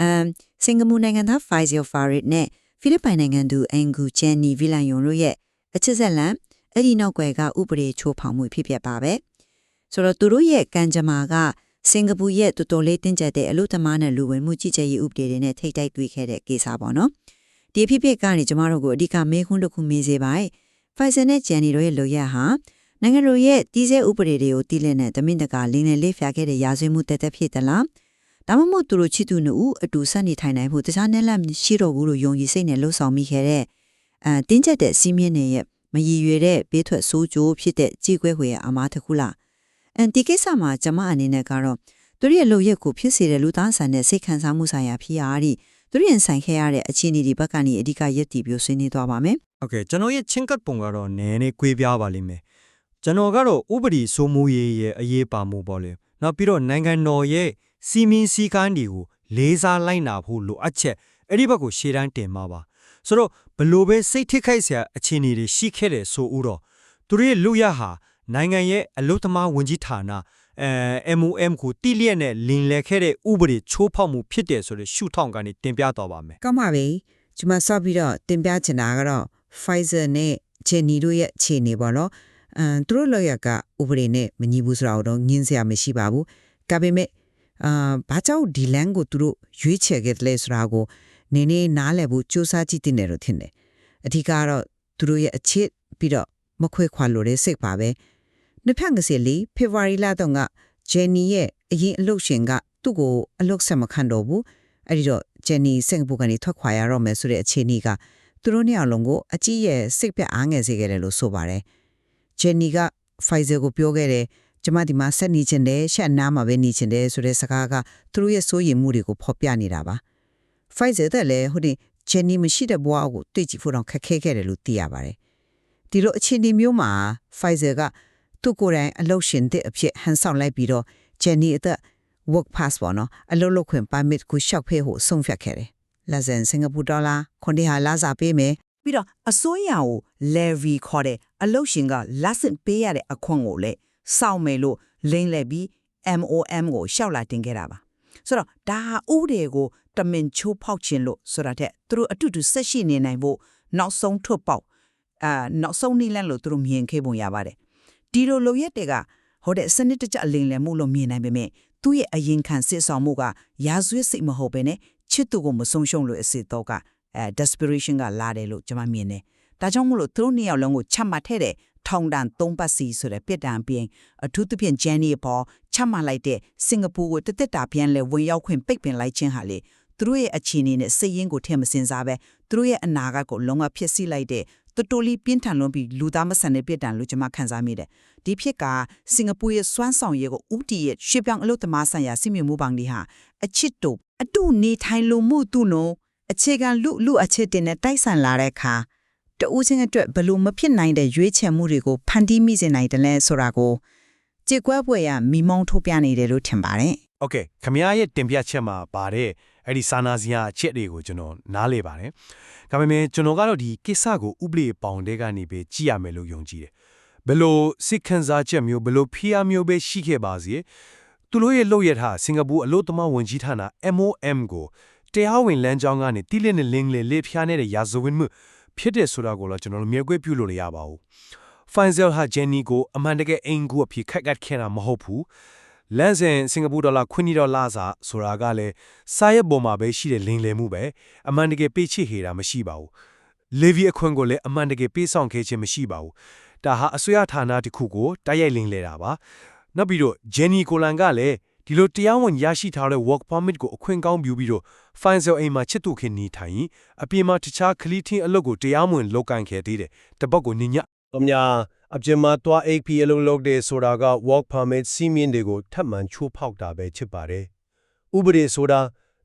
အမ်စင်ကာပူနိုင်ငံသား Faisal Farid နဲ့ဖိလစ်ပိုင်နိုင်ငံသူအင်ဂူချန်နီဗီလန်ယွန်တို့ရဲ့အချစ်ဆက်လန်အဲ့ဒီနောက်ွယ်ကဥပဒေချိုးဖောက်မှုဖြစ်ပျက်ပါပဲဆိုတော့သူတို့ရဲ့ကံကြမ္မာကစင်ကာပူရဲ့တော်တော်လေးတင်းကျပ်တဲ့အလို့သမားနဲ့လူဝင်မှုကြီးကြပ်ရေးဥပဒေတွေနဲ့ထိတ်တိုက်တွေ့ခဲ့တဲ့ကိစ္စပေါ့နော်ဒီအဖြစ်ဖြစ်ကနေကျမတို့ကိုအဓိကမေးခွန်းတစ်ခုမေးစေပါ Faisal နဲ့ Jenny တို့ရဲ့လိုရက်ဟာ နိုင်ငံတော်ရဲ့တည်ဆဲဥပဒေတွေကိုတည်လင့်တဲ့တမင်တကာလင်းနဲ့လေးဖျားခဲ့တဲ့ရာဇဝတ်မှုတက်တက်ဖြစ်သလားဒါမှမဟုတ်သူတို့ချစ်သူနှစ်ဦးအတူဆက်နေထိုင်နိုင်မှုတခြားနယ်လက်ရှိတော့ဘူးလို့ယုံကြည်စိတ်နဲ့လှုပ်ဆောင်မိခဲ့တဲ့အဲတင်းကျပ်တဲ့စီးမြင့်တွေရဲ့မရည်ရွယ်တဲ့ဘေးထွက်ဆိုးကျိုးဖြစ်တဲ့ကြေကွဲခွေရအမားတစ်ခုလားအန်ဒီကိစ္စမှာကျမအနေနဲ့ကတော့သူရဲ့လုံရက်ကိုဖြစ်စေတဲ့လူသားဆန်တဲ့စိတ်ခံစားမှုဆိုင်ရာဖြစ်ရာအသည့်သူရင်ဆိုင်ခဲ့ရတဲ့အခြေအနေတွေဘက်ကနေအဓိကရည်တည်ပြီးဆွေးနွေးသွားပါမယ်။ဟုတ်ကဲ့ကျွန်တော်ရဲ့ချင်းကတ်ပုံကတော့နည်းနည်းကွေးပြားပါလိမ့်မယ် ကျွန်တော်ကတော့ဥပဒေစိုးမိုးရေးရဲ့အရေးပါမှုပေါ့လေနောက်ပြီးတော့နိုင်ငံတော်ရဲ့စီမင်းစည်းကမ်းတွေကိုလေးစားလိုက်နာဖို့လိုအပ်ချက်အဲ့ဒီဘက်ကိုရှေ့တန်းတင်မှာပါဆိုတော့ဘလို့ပဲစိတ်ထိခိုက်စရာအခြေအနေတွေရှိခဲ့တယ်ဆိုဥတော့သူတို့ရဲ့လူရဟာနိုင်ငံရဲ့အလုသမားဝင်ကြီးဌာနအဲ MOM ကိုတိလျက်နဲ့လင်လဲခဲ့တဲ့ဥပဒေချိုးဖောက်မှုဖြစ်တယ်ဆိုတဲ့ရှုထောင့်ကနေတင်ပြတော့ပါမယ်ကောင်းပါပြီကျွန်မဆော့ပြီးတော့တင်ပြချင်တာကတော့ Pfizer နဲ့ Jenny တို့ရဲ့အခြေအနေပေါ့နော် အမ်သူတို့လောက်ရကဥပဒေနဲ့မညီဘူးဆိုတာတော့ငင်းစရာမရှိပါဘူးဒါပေမဲ့အာဘာကြောင့်ဒီလန်ကိုသူတို့ရွေးချယ်ခဲ့တယ်လဲဆိုတာကိုနင်းနေနားလည်ဖို့စူးစမ်းကြည့်တဲ့နေလို့ထင်တယ်အဓိကကတော့သူတို့ရဲ့အချစ်ပြီးတော့မခွဲခွာလို့တဲ့စိတ်ပါပဲနှစ်ဖက်ငစီလီဖေဖော်ဝါရီလတော့ကဂျယ်နီရဲ့အရင်အလုပ်ရှင်ကသူ့ကိုအလုပ်ဆက်မခံတော့ဘူးအဲ့ဒီတော့ဂျယ်နီစင်ကာပူကနေထွက်ခွာရတော့မယ်ဆိုတဲ့အခြေအနေကသူတို့နှစ်ယောက်လုံးကိုအကြီးရဲ့စိတ်ပြတ်အားငယ်စေခဲ့တယ်လို့ဆိုပါတယ် ဂျယ်နီက Pfizer ကိုပြောခဲ့တယ်ကျမဒီမှာဆက်နေချင်တယ်ရှက်နားမှာပဲနေချင်တယ်ဆိုတဲ့စကားကသူတို့ရဲ့စိုးရိမ်မှုတွေကိုဖော်ပြနေတာပါ Pfizer တဲ့လည်းဟိုဒီဂျယ်နီမရှိတဲ့ဘဝကိုတွေ့ကြည့်ဖို့တော့ခက်ခဲခဲ့တယ်လို့သိရပါတယ်ဒီလိုအခြေအနေမျိုးမှာ Pfizer ကသူ့ကိုယ်တိုင်အလုပ်ရှင်တဲ့အဖြစ်ဟန်ဆောင်လိုက်ပြီးတော့ဂျယ်နီအသက် work pass ပေါ့နော်အလုပ်လုပ်ခွင့် permit ကိုရှောက်ဖေးဖို့ဆုံးဖြတ်ခဲ့တယ်လာဇန်စင်ကာပူဒေါ်လာခွန်ဒီဟာလာစာပေးမယ် ပြီးတော့အစိုးရကို levy ခေါ်တဲ့အလုပ်ရှင်က license ပေးရတဲ့အခွင့်ကိုလည်းစောင့်မယ်လို့လိမ့်လက်ပြီး MOM ကိုရှောက်လာတင်ခဲ့တာပါဆိုတော့ဒါဟာဥပဒေကိုတမင်ချိုးဖောက်ခြင်းလို့ဆိုတာတဲ့သူတို့အတူတူဆက်ရှိနေနိုင်ဖို့နောက်ဆုံးထွက်ပေါက်အာနောက်ဆုံးနည်းလမ်းလို့သူတို့မြင်ခဲ့ပုံရပါတယ်ဒီလိုလိုရက်တွေကဟိုတဲ့စနစ်တကျအလင်းလည်မှုလို့မြင်နိုင်ပေမဲ့သူ့ရဲ့အရင်ခံစစ်ဆောင်မှုကရာဇဝတ်စိတ်မဟုတ်ဘဲနဲ့ချစ်သူကိုမဆုံးရှုံးလို့အစစ်တော့က အဲ desperation ကလာတယ်လို့ကျွန်မမြင်တယ်ဒါကြောင့်မို့လို့သူတို့နှစ်ယောက်လုံးကိုချမှတ်ထဲတဲ့ထောင်ဒဏ်၃ပတ်စီဆိုတဲ့ပြစ်ဒဏ်ပြင်အထူးသဖြင့် Jenny ပေါ်ချမှတ်လိုက်တဲ့စင်ကာပူကိုတသက်တာပြန်လဲဝင်ရောက်ခွင့်ပိတ်ပင်လိုက်ခြင်းဟာလေသူတို့ရဲ့အခြေအနေနဲ့စိတ်ရင်းကိုထည့်မစင်စားပဲသူတို့ရဲ့အနာဂတ်ကိုလုံးဝဖျက်ဆီးလိုက်တဲ့တော်တော်လေးပြင်းထန်လွန်ပြီးလူသားမဆန်တဲ့ပြစ်ဒဏ်လို့ကျွန်မခံစားမိတယ်ဒီဖြစ်ကစင်ကာပူရဲ့စွမ်းဆောင်ရည်ကိုဥတီရဲ့ရှေ့ပြောင်းအလုပ်သမားဆိုင်ရာစီမံမှုပေါင်းဒီဟာအချစ်တို့အတူနေထိုင်လို့မှုသူ့နော် အခြေခံလူလူအခြေတင်နဲ့တိုက်ဆိုင်လာတဲ့အခါတဦးချင်းအတွက်ဘလို့မဖြစ်နိုင်တဲ့ရွေးချယ်မှုတွေကိုဖန်တီးမိစေနိုင်တယ်လဲဆိုတာကိုကြေကွက်ပွဲရမိမုံထုတ်ပြနေတယ်လို့ထင်ပါတယ်။ Okay ခမရရဲ့တင်ပြချက်မှာပါတဲ့အဲ့ဒီစာနာစရာအချက်တွေကိုကျွန်တော်နားလည်ပါတယ်။ဒါပေမဲ့ကျွန်တော်ကတော့ဒီကိစ္စကိုဥပဒေပေါင်တဲ့ကနေပဲကြည့်ရမယ်လို့ယုံကြည်တယ်။ဘလို့စိတ်ခံစားချက်မျိုးဘလို့ဖိအားမျိုးပဲရှိခဲ့ပါစေသူတို့ရဲ့လုပ်ရထားစင်ကာပူအလို့သမားဝန်ကြီးဌာန MOM ကို တရားဝင်လမ်းကြောင်းကနေတိလက်နဲ့လင်းလေလေဖျားနေတဲ့ရာဇဝင်မှုဖြစ်တဲ့ဆိုတာကိုတော့ကျွန်တော်တို့မြေခွေးပြုလို့ရပါဘူး Faisal ဟာ Jenny ကိုအမှန်တကယ်အင်ကူအဖြစ်ခက်ခက်ခဲတာမဟုတ်ဘူးလန်စင်စင်ကာပူဒေါ်လာခွင်းဒေါ်လာစာဆိုတာကလည်းစာရက်ပေါ်မှာပဲရှိတဲ့လင်းလယ်မှုပဲအမှန်တကယ်ပေးချစ်ခေတာမရှိပါဘူးလေဗီအခွင့်ကိုလည်းအမှန်တကယ်ပေးဆောင်ခဲ့ခြင်းမရှိပါဘူးဒါဟာအစိုးရဌာနတစ်ခုကိုတိုက်ရိုက်လင်းလဲတာပါနောက်ပြီးတော့ Jenny ကိုလန်ကလည်း ဒီလိုတရားဝင်ရရှိထားတဲ့ work permit ကိုအခွင့်ကောင်းပြုပြီးတော့ Faisal အိမ်မှာချစ်သူခင်နေထိုင်ရင်အပြင်မှာတခြားခလီထင်းအလုပ်ကိုတရားမဝင်လုပ်ကိုင်ခဲ့သေးတယ်တပတ်ကိုညည။အများအပြင်မှာတွား AP အလုံးလုံးတဲ့ဆိုတာက work permit စီမင်းတွေကိုထပ်မံချိုးဖောက်တာပဲဖြစ်ပါတယ်။ဥပဒေဆိုတာ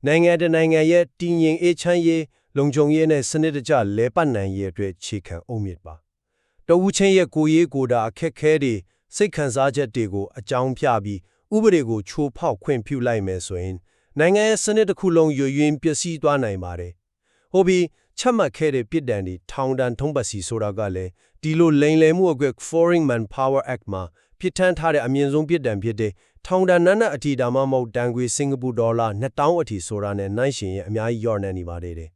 နိုင်ငံတကာနိုင်ငံရဲ့တည်ငြိမ်အေးချမ်းရေးလုံခြုံရေးနဲ့စနစ်တကျလဲပတ်နိုင်ရေးအတွက်ခြေခံအုံမြစ်ပါ။တဦးချင်းရဲ့ကိုယ်ရေးကိုယ်တာအခက်ခဲတွေစိတ်ခံစားချက်တွေကိုအကြောင်းပြပြီး ဥပဒေကိုချိုးဖောက်ခွင့်ပြုလိုက်မယ်ဆိုရင်နိုင်ငံရဲ့စနစ်တစ်ခုလုံးရွရွင်ပျက်စီးသွားနိုင်ပါတယ်။ဟုတ်ပြီချမှတ်ခဲ့တဲ့ပြစ်ဒဏ်တွေထောင်ဒဏ်ထုံးပတ်စီဆိုတာကလည်းဒီလိုလိမ်လည်မှုအကွက် Foreign Manpower Act မှာပြစ်ထမ်းထားတဲ့အမြင့်ဆုံးပြစ်ဒဏ်ဖြစ်တဲ့ထောင်ဒဏ်နန်းနအထီဒါမှမဟုတ်တန်ခွေစင်ကာပူဒေါ်လာ2000အထီဆိုတာနဲ့နိုင်ရှင်ရဲ့အများကြီးလျော့နေနေပါတယ်တဲ့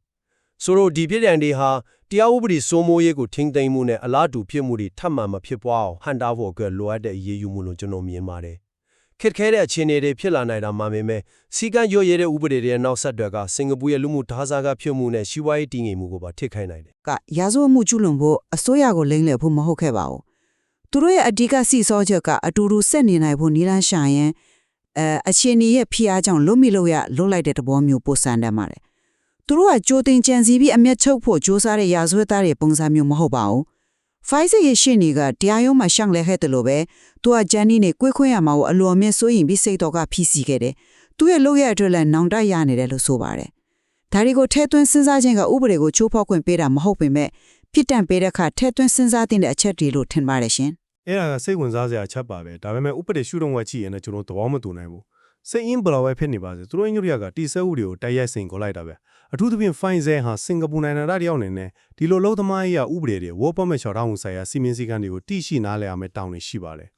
ဆိုတော့ဒီပြစ်ဒဏ်တွေဟာတရားဥပဒေစိုးမိုးရေးကိုထိမ့်သိမ်းမှုနဲ့အလားတူဖြစ်မှုတွေထပ်မံမဖြစ်ပွားအောင်ဟန်တာဖို့အတွက်လိုအပ်တဲ့အရေးယူမှုလို့ကျွန်တော်မြင်ပါတယ် ခက်ခဲတဲ့အခြေအနေတွေဖြစ်လာနိုင်တာမှမင်းမဲ့စီကံရွရတဲ့ဥပဒေတွေရဲ့နောက်ဆက်တွက်ကစင်ကာပူရဲ့လူမှုဒါစားကဖြစ်မှုနဲ့စီးပွားရေးတည်ငြိမ်မှုကိုပါထိခိုက်နိုင်တယ်ကရာဇဝတ်မှုကျူးလွန်ဖို့အစိုးရကိုလိမ့်လည်ဖို့မဟုတ်ခဲ့ပါဘူးသူတို့ရဲ့အဓိကစီစောချက်ကအတူတူဆက်နေနိုင်ဖို့နီလန်းရှာရင်အဲအချင်းကြီးရဲ့ဖိအားကြောင့်လွတ်မိလို့ရလွတ်လိုက်တဲ့သဘောမျိုးပိုစံတယ်မှာတယ်သူတို့ကကြိုတင်ကြံစည်ပြီးအမျက်ချုပ်ဖို့စ조사တဲ့ရာဇဝတ်သားတွေပုံစံမျိုးမဟုတ်ပါဘူး ဖိုင်ဇ်ရဲ့ရှင်းနေကတရားရုံးမှာရှောင်လဲခဲ့တယ်လို့ပဲသူကဂျန်နီနဲ့ကွေးခွင့်ရမှာကိုအလွန်မြင့်စိုးရင်ပြီးစိတ်တော်ကဖြီးစီခဲ့တယ်သူရဲ့လုပ်ရအတွက်လည်းနောင်တရနေတယ်လို့ဆိုပါတယ်ဒါတွေကိုထဲသွင်းစဉ်းစားခြင်းကဥပဒေကိုချိုးဖောက်ခွင့်ပေးတာမဟုတ်ပေမဲ့ပြစ်ဒဏ်ပေးတဲ့အခါထဲသွင်းစဉ်းစားတဲ့အချက်တွေလို့ထင်ပါတယ်ရှင်အဲ့ဒါကစိတ်ဝင်စားစရာအချက်ပါပဲဒါပေမဲ့ဥပဒေရှုတော့ဝက်ကြည့်ရင်လည်းကျွန်တော်သဘောမတူနိုင်ဘူး စိတ်အင်းဘလော်ပဲဖြစ်နေပါစေသူတို့အင်္ဂလိပ်ကတီဆဲဥတွေကိုတိုက်ရိုက်စင်ကိုလိုက်တာပဲအထူးသဖြင့် fine ဇဲဟာစင်ကာပူနိုင်ငံသားတယောက်အနေနဲ့ဒီလိုလုံးသမားကြီးကဥပဒေတွေ work permit ချော်ထားမှုဆိုင်ရာစီမင်းစည်းကမ်းတွေကိုတိရှိနားလည်အောင်တောင်းနေရှိပါတယ်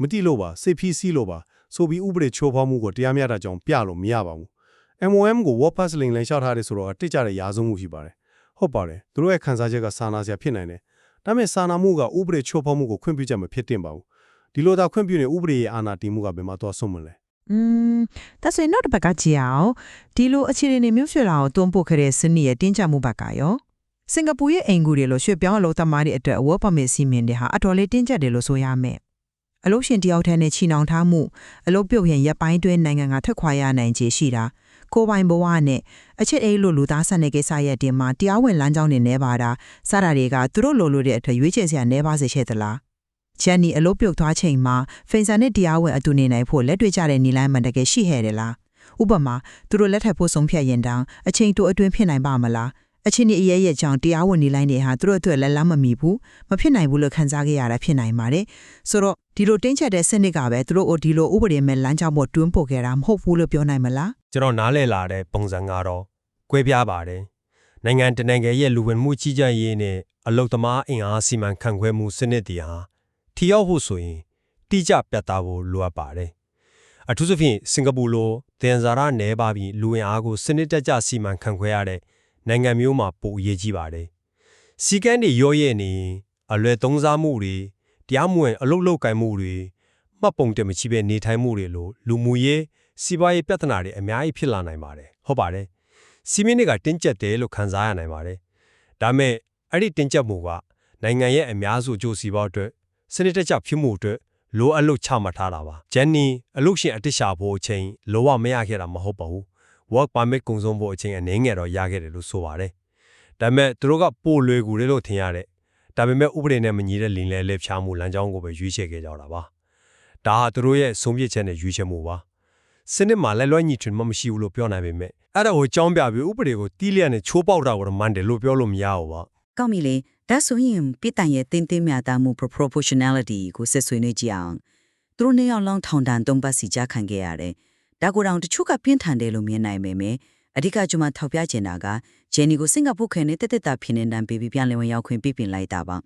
မတိလို့ပါစိတ်ဖီးစီးလို့ပါဆိုပြီးဥပဒေချိုးဖောက်မှုကိုတရားမျှတကြောင်ပြလို့မရပါဘူး MOM ကို work pass link လင်းလျှောက်ထားတယ်ဆိုတော့တိကျတဲ့ရာဇဝမှုဖြစ်ပါတယ်ဟုတ်ပါတယ်သူတို့ရဲ့ခန်းစားချက်ကစာနာစရာဖြစ်နိုင်တယ်ဒါပေမဲ့စာနာမှုကဥပဒေချိုးဖောက်မှုကိုခွင့်ပြုချက်မဖြစ်တင်ပါဘူးဒီလိုသာခွင့်ပြုနေဥပဒေရဲ့အာဏာတည်မှုကဘယ်မှာသွားဆုံးမလဲ อืมဒါဆိုရင်နောက်တစ်ပတ်ကကြည့်အောင်ဒီလိုအခြေအနေတွေမျိုးရွှေလာအောင်တွန်းပို့ခဲ့တဲ့စနီရဲ့တင်းကြပ်မှုဘက်ကရောစင်ကာပူရဲ့အိမ်ကူတွေလို့ရွှေပြောင်းအလုပ်သမားတွေအတွက်အဝတ်ပမစ်စီမင်တွေဟာအတော်လေးတင်းကြပ်တယ်လို့ဆိုရမယ်အလုပ်ရှင်တယောက်တည်းနဲ့ချီနှောင်ထားမှုအလုပ်ပြုတ်ရင်ရပ်ပိုင်းတွင်းနိုင်ငံကထွက်ခွာရနိုင်ခြေရှိတာကိုယ်ပိုင်ဘဝနဲ့အချစ်အိတ်လို့လူသားဆန်တဲ့ကိစ္စရဲ့တင်မှာတရားဝင်လမ်းကြောင်းတွေနဲပါတာစတာတွေကသူတို့လိုလိုတဲ့အထက်ရွေးချယ်စရာနဲပါစေချေသလား ဂျန်နီအလုပ်ပြုတ်သွားချိန်မှာဖိန်ဆန်နဲ့တရားဝင်အတူနေနိုင်ဖို့လက်တွေ့ကျတဲ့နီလိုင်းမှန်တကယ်ရှိဟဲ့တယ်လားဥပမာသူတို့လက်ထပ်ဖို့ဆုံးဖြတ်ရင်တောင်အချိန်တိုအတွင်းဖြစ်နိုင်ပါမလားအချင်းဒီအရေးရဲ့ကြောင့်တရားဝင်နီလိုင်းတွေဟာသူတို့အတွက်လက်လန်းမမီဘူးမဖြစ်နိုင်ဘူးလို့ခံစားခဲ့ရတာဖြစ်နိုင်ပါတယ်ဆိုတော့ဒီလိုတင်းချက်တဲ့စနစ်ကပဲသူတို့ဒီလိုဥပဒေမဲ့လမ်းကြောင်းပေါ်တွန်းပို့ခဲ့တာမဟုတ်ဘူးလို့ပြောနိုင်မလားကျွန်တော်နားလည်လာတဲ့ပုံစံကတော့ကွဲပြားပါတယ်နိုင်ငံတနိုင်ငံရဲ့လူဝင်မှုကြီးကြပ်ရေးနဲ့အလုတ်သမားအင်အားစီမံခန့်ခွဲမှုစနစ်တွေဟာ ထီရောက်ဖို့ဆိုရင်တိကျပြတ်သားဖို့လိုအပ်ပါတယ်အထူးသဖြင့်စင်ကာပူလိုသင်္ဇာရနယ်ပါပြီးလူဝင်အားကိုစနစ်တကျစီမံခန့်ခွဲရတဲ့နိုင်ငံမျိုးမှာပိုအရေးကြီးပါတယ်စီကန်းတွေရောရဲနေရင်အလွယ်သုံးစားမှုတွေတရားမဝင်အလုတ်လုတ်ကင်မှုတွေမှတ်ပုံတင်မချပဲနေထိုင်မှုတွေလိုလူမှုရေးစီးပွားရေးပြဿနာတွေအများကြီးဖြစ်လာနိုင်ပါတယ်ဟုတ်ပါတယ်စီမင်းတွေကတင်းကျပ်တယ်လို့ခံစားရနိုင်ပါတယ်ဒါမဲ့အဲ့ဒီတင်းကျပ်မှုကနိုင်ငံရဲ့အများစုအကျိုးစီးပွားအတွက် စနစ်တကျဖြစ်မှုအတွက်လိုအပ်လို့ချမှတ်ထားတာပါဂျန်နီအလုပ်ရှင်အတစ်ရှာဖို့အချိန်လောဝမရခဲ့တာမဟုတ်ပါဘူး work permit ကုံဆုံးဖို့အချိန်အနေငယ်တော့ရခဲ့တယ်လို့ဆိုပါတယ်ဒါမဲ့သူတို့ကပိုလွယ်ကူတယ်လို့ထင်ရတယ်ဒါပေမဲ့ဥပဒေနဲ့မညီတဲ့လင်လဲလဲဖြားမှုလမ်းကြောင်းကိုပဲရွေးချယ်ခဲ့ကြတာပါဒါဟာသူတို့ရဲ့ဆုံးဖြတ်ချက်နဲ့ရွေးချယ်မှုပါစနစ်မှာလက်လွှဲညီထွင်မှမရှိဘူးလို့ပြောနိုင်ပေမဲ့အဲ့ဒါကိုကြောင်းပြပြီးဥပဒေကိုတီးလျက်နဲ့ချိုးပေါက်တာကိုတော့မှန်တယ်လို့ပြောလို့မရဘူးပါ ကောင်းပြီလေဒါဆိုရင်ပြည်တိုင်ရဲ့တင်းတင်းမြတ်သားမှု proportionality ကိုဆက်ဆွေးနွေးကြည့်အောင်သူတို့နှစ်ယောက်လုံးထောင်ဒဏ်သုံးပတ်စီကြားခံခဲ့ရတယ်ဒါကိုယ်တောင်တချို့ကပြင်းထန်တယ်လို့မြင်နိုင်ပေမဲ့အဓိကကျွန်မထောက်ပြချင်တာကဂျယ်နီကိုစင်ကာပူခင်နဲ့တက်တက်တာဖြစ်နေတန်ပေးပြီးပြန်လည်ဝင်ရောက်ခွင့်ပြပင်လိုက်တာပါ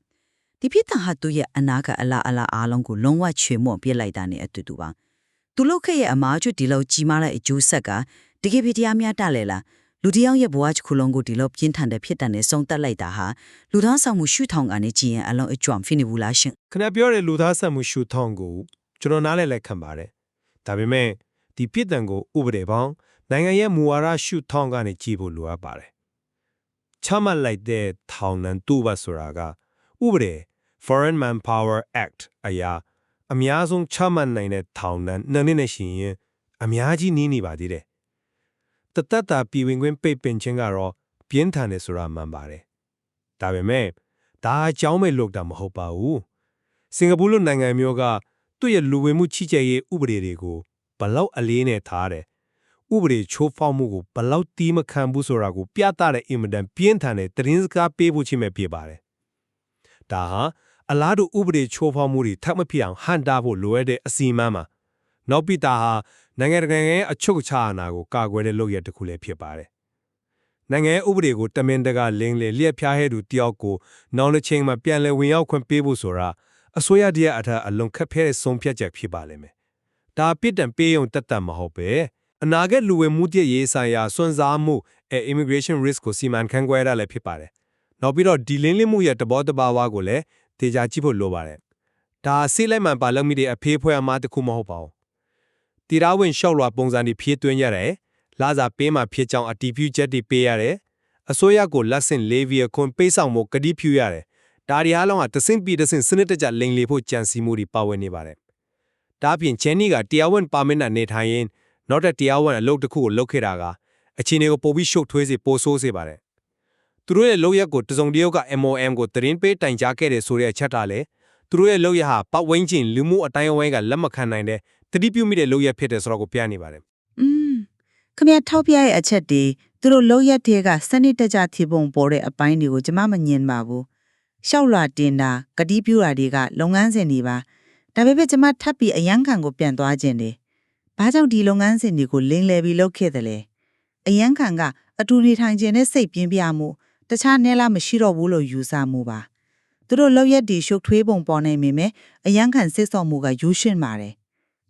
ဒီဖြစ်တာဟာသူ့ရဲ့အနာကအလားအလားအားလုံးကိုလုံးဝချွေမော့ပြစ်လိုက်တာနဲ့အတူတူပါသူလုတ်ခဲ့ရဲ့အမားကျွတ်ဒီလောက်ကြီးမားတဲ့အကျိုးဆက်ကတကယ်ဖြစ်တရားများတလဲလား လူတစ်ယောက်ရဲ့ဘဝတစ်ခုလုံးကိုဒီလောက်ပြင်းထန်တဲ့ဖြစ်တတ်နဲ့ဆုံးသက်လိုက်တာဟာလူသားဆောင်မှုရှုထောင်ကနေကြည်ရင်အလုံးအကျွမ်းဖြစ်နေဘူးလားရှင်ခဏပြောတဲ့လူသားဆက်မှုရှုထောင်းကိုကျွန်တော်နားလည်လက်ခံပါတယ်ဒါပေမဲ့ဒီပြစ်ဒဏ်ကိုဥပဒေပေါင်းနိုင်ငံရဲ့မူဝါဒရှုထောင်းကနေကြည့်ဖို့လိုအပ်ပါတယ်ချမှတ်လိုက်တဲ့ထောင်နှံတူပါဆိုတာကဥပဒေ Foreign Manpower Act အရာအများဆုံးချမှတ်နိုင်တဲ့ထောင်နှံနှစ်နှစ်နဲ့ရှိရင်အများကြီးနီးနေပါသေးတယ် တသက်တာပြည်ဝင်ခွင့်ပိတ်ပင်ခြင်းကတော့ပြင်းထန်တယ်ဆိုတာမှန်ပါတယ်ဒါပေမဲ့ဒါအကြောင်းမဲ့လုပ်တာမဟုတ်ပါဘူးစင်ကာပူလိုနိုင်ငံမျိုးကသူ့ရဲ့လူဝင်မှုချီချဲရေးဥပဒေတွေကိုဘလောက်အလေးနဲ့ထားတယ်ဥပဒေချိုးဖောက်မှုကိုဘလောက်တီးမခံဘူးဆိုတာကိုပြသတဲ့အင်မတန်ပြင်းထန်တဲ့သတင်းစကားပေးဖို့ချင်းပဲဖြစ်ပါတယ်ဒါဟာအလားတူဥပဒေချိုးဖောက်မှုတွေထပ်မဖြစ်အောင်ဟန်တာဖို့လိုအပ်တဲ့အစီအမံမှာနောက်ပြီးတာဟာ နိုင်ငံတကာရဲ့အချုပ်အခြာအာဏာကိုကာကွယ်တဲ့လုပ်ရတစ်ခုလည်းဖြစ်ပါတယ်နိုင်ငံရဲ့ဥပဒေကိုတမင်တကာလင်းလေလျက်ဖျားဟဲသူတယောက်ကိုနောက်တစ်ချိန်မှာပြန်လည်ဝင်ရောက်ခွင့်ပေးဖို့ဆိုတာအစိုးရတည်းအထက်အလွန်ခက်ခဲတဲ့ဆုံးဖြတ်ချက်ဖြစ်ပါလိမ့်မယ်။ဒါပြစ်ဒဏ်ပေးုံတက်တက်မဟုတ်ပဲအနာဂတ်လူဝင်မှုတည်ရေးဆိုင်ရာစွန့်စားမှုအဲ immigration risk ကိုစီမံခန့်ခွဲရလည်းဖြစ်ပါတယ်။နောက်ပြီးတော့ဒီလင်းလင်းမှုရဲ့တဘောတဘာဝကိုလည်းတေချာကြည့်ဖို့လိုပါတယ်။ဒါစိလိုက်မှန်ပါလုံးမိတဲ့အဖေးဖွဲအမားတစ်ခုမဟုတ်ပါဘူး။ တီရာဝင်ရှောက်လွာပုံစံတွေဖြည့်သွင်းရတယ်။လာစာပေးမှဖြစ်ကြောင်းအတီးဖြူချက်တွေပေးရတယ်။အစိုးရကိုလက်ဆင့်လေးဗီယခွန်ပေးဆောင်မှုကတိပြုရတယ်။ဒါဒီအားလုံးကတဆင့်ပြီးတဆင့်စနစ်တကျလိန်လေဖို့ကြံစီမှုတွေပါဝင်နေပါတယ်။ဒါအပြင်ချန်နီကတရားဝင်ပါမစ်နဲ့နေထိုင်ရင်နောက်တဲ့တရားဝင်အလုပ်တစ်ခုကိုလုပ်ခဲ့တာကအခြေအနေကိုပိုပြီးရှုပ်ထွေးစေပိုဆိုးစေပါတယ်။သူတို့ရဲ့လုပ်ရက်ကိုတစုံတယောက်က MOM ကိုသတင်းပေးတိုင်ကြားခဲ့တယ်ဆိုတဲ့အချက်တာလည်းသူတို့ရဲ့လုပ်ရက်ဟာပတ်ဝန်းကျင်လူမှုအတိုင်းအဝိုင်းကလက်မခံနိုင်တဲ့ တတိပြုမိတဲ့လုပ်ရက်ဖြစ်တယ်ဆိုတော့ကိုပြနေပါတယ်อืมခမရထောက်ပြရဲ့အချက်တွေသူတို့လောက်ရက်တွေကစနစ်တကျထီပုံပေါ်တဲ့အပိုင်းတွေကိုကျမမငင်ပါဘူးရှောက်လာတင်တာဂတိပြူတာတွေကလုပ်ငန်းစဉ်တွေပါဒါပေမဲ့ကျမထပ်ပြီးအရန်ခံကိုပြန်သွားခြင်းတယ်ဘာကြောင့်ဒီလုပ်ငန်းစဉ်တွေကိုလင်းလဲပြီးလုပ်ခဲ့တယ်လဲအရန်ခံကအတူနေထိုင်ခြင်းနဲ့စိတ်ပြင်းပြမှုတခြားနဲလားမရှိတော့ဘူးလို့ယူဆမှုပါသူတို့လောက်ရက်တွေရှုပ်ထွေးပုံပေါ်နေမိမယ်အရန်ခံစစ်စော်မှုကယူရှင်းပါတယ်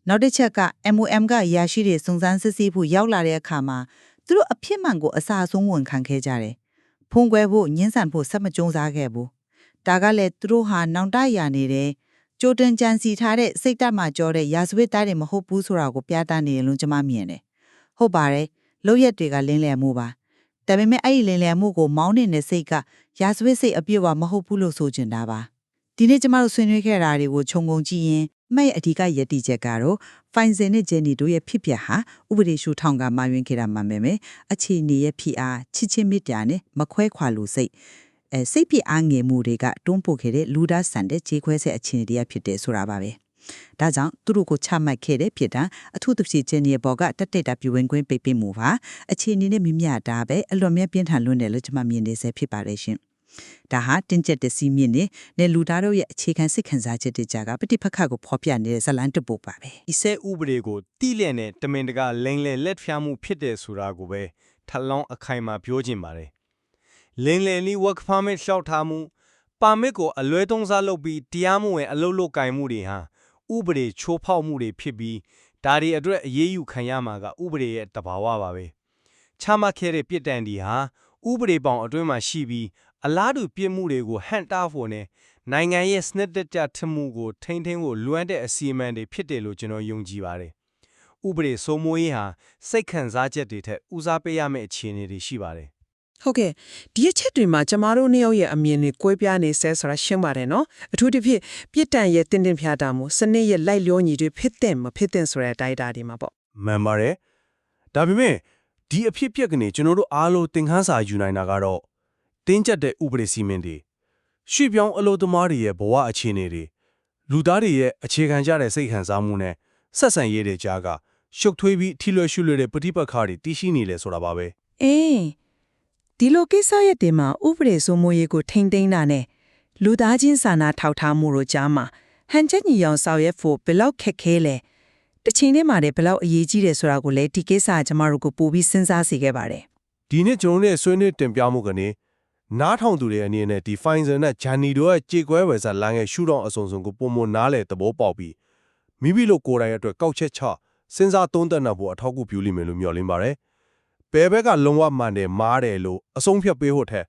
နောက်တစ်ချက်က MOM ကအရာရှိတွေစုံစမ်းစစ်ဆေးဖို့ရောက်လာတဲ့အခါမှာသူတို့အဖြစ်မှန်ကိုအစာဆုံးဝန်ခံခဲ့ကြတယ်ဖုံးကွယ်ဖို့ညှင်းဆန်ဖို့ဆက်မကြုံစားခဲ့ဘူးဒါကလည်းသူတို့ဟာနောင်တရနေတယ်ကြိုတင်ကြံစီထားတဲ့စိတ်ဓာတ်မှကြောတဲ့ရာဇဝတ်သားတွေမဟုတ်ဘူးဆိုတာကိုပြသနေတယ်လို့ကျွန်မမြင်တယ်။ဟုတ်ပါတယ်။လောက်ရက်တွေကလင်းလည်မှုပါ။ဒါပေမဲ့အဲ့ဒီလင်းလည်မှုကိုမောင်းနေတဲ့စိတ်ကရာဇဝတ်စိတ်အပြည့်အဝမဟုတ်ဘူးလို့ဆိုချင်တာပါ။ဒီနေ့ကျမတို့ဆွေးနွေးခဲ့တာတွေကိုခြုံငုံကြည့်ရင် မဲ့ရဲ့အဓိကယက်တီချက်ကတော့ဖိုင်စင်နဲ့ဂျန်နီတို့ရဲ့ဖြစ်ပျက်ဟာဥပဒေရှုထောင်ကမှယွင်းခဲ့တာမှမယ်မယ်အခြေအနေရဲ့ဖြစ်အားချစ်ချင်းမြတ်တာနဲ့မခွဲခွာလို့စိတ်အဲစိတ်ပြအားငယ်မှုတွေကတွန်းပို့ခဲ့တဲ့လူသားဆန်တဲ့ခြေခွဲဆက်အခြေအနေတရားဖြစ်တယ်ဆိုတာပါပဲဒါကြောင့်သူတို့ကိုချမှတ်ခဲ့တဲ့ဖြစ်တာအထူးသဖြင့်ဂျန်နီရဲ့ဘော်ကတက်တက်တာပြဝင်ခွင့်ပေးပေးမှုပါအခြေအနေနဲ့မြမြတာပဲအလွန်မြတ်ပြင်းထန်လွန်းတယ်လို့ကျွန်မမြင်နေစေဖြစ်ပါတယ်ရှင် ဒါဟာတင်းကျပ်တဲ့စီးမြင့်နဲ့နဲ့လူသားတို့ရဲ့အခြေခံစိတ်ခံစားချက်တွေကြားကပဋိပက္ခကိုဖော်ပြနေတဲ့ဇတ်လန်းတစ်ပုဒ်ပါပဲဤဆဲဥပဒေကိုတိလျက်နဲ့တမင်တကာလိမ့်လေလက်ဖျားမှုဖြစ်တယ်ဆိုတာကိုပဲထပ်လောင်းအခိုင်အမာပြောချင်ပါတယ်။လိမ့်လေလီ work permit လျှောက်ထားမှုပါမစ်ကိုအလွဲသုံးစားလုပ်ပြီးတရားမဝင်အလုပ်လုပ်ကင်မှုတွေဟာဥပဒေချိုးဖောက်မှုတွေဖြစ်ပြီးဒါတွေအတွက်အရေးယူခံရမှာကဥပဒေရဲ့တဘာဝပါပဲ။ချမှတ်ခဲ့တဲ့ပြစ်ဒဏ်တွေဟာဥပဒေပေါင်အတွင်းမှာရှိပြီး အလားတူပြစ်မှုတွေကိုဟန့်တားဖို့နဲ့နိုင်ငံရဲ့စနစ်တကျထမှုကိုထိန်းသိမ်းဖို့လွှမ်းတဲ့အစီအမံတွေဖြစ်တယ်လို့ကျွန်တော်ယုံကြည်ပါတယ်။ဥပဒေစိုးမိုးရေးဟာစိတ်ခံစားချက်တွေထက်ဦးစားပေးရမယ့်အခြေအနေတွေရှိပါတယ်။ဟုတ်ကဲ့ဒီအချက်တွေမှာကျမတို့နှစ်ယောက်ရဲ့အမြင်တွေကွဲပြားနေဆဲဆိုတာရှင်းပါတယ်နော်အထူးသဖြင့်ပြစ်ဒဏ်ရဲ့တင်းတင်းဖြာတာမှုစနစ်ရဲ့လိုက်လျောညီတွေဖြစ်တဲ့မဖြစ်တဲ့ဆိုတဲ့တိုက်တာတွေမှာပေါ့မှန်ပါတယ်။ဒါပေမဲ့ဒီအဖြစ်ပြက်ကနေကျွန်တော်တို့အားလုံးသင်ခန်းစာယူနိုင်တာကတော့ တင်းကျပ်တဲ့ဥပဒေစည်းမျဉ်းတွေရွှေ့ပြောင်းအလုပ်သမားတွေရဲ့ဘဝအခြေအနေတွေလူသားတွေရဲ့အခြေခံကြတဲ့စိတ်ခံစားမှုနဲ့ဆက်ဆံရေးတွေကြားကရှုပ်ထွေးပြီးထိလွယ်ရှုလွယ်တဲ့ပဋိပက္ခတွေတည်ရှိနေလေဆိုတာပါပဲအေးဒီလိုကိစ္စရဲ့တင်မှာဥပဒေစိုးမိုးရေးကိုထိမ့်သိမ်းတာနဲ့လူသားချင်းစာနာထောက်ထားမှုတို့ကြားမှာဟန်ချက်ညီအောင်ဆောင်ရွက်ဖို့ဘယ်လောက်ခက်ခဲလဲတစ်ချိန်တည်းမှာလည်းဘယ်လောက်အရေးကြီးတယ်ဆိုတာကိုလည်းဒီကိစ္စကကျမတို့ကိုပို့ပြီးစဉ်းစားစေခဲ့ပါတယ်ဒီနေ့ကျွန်တော်တို့ရဲ့ဆွေးနွေးတင်ပြမှုကနေ နားထောင်သူတွေအနေနဲ့ဒီ Pfizer နဲ့ Journey တို့ရဲ့ကြေကွဲဝယ်စားလမ်းရဲ့ရှုထောင့်အစုံစုံကိုပုံမနားလေသဘောပေါက်ပြီးမိမိလိုကိုယ်တိုင်အတွက်ကောက်ချက်ချစဉ်းစားသုံးသပ်နိုင်ဖို့အထောက်အကူပြုလိမ့်မယ်လို့မျှော်လင့်ပါတယ်။ဘယ်ဘက်ကလုံးဝမှန်တယ်မားတယ်လို့အဆုံးဖြတ်ပေးဖို့ထက်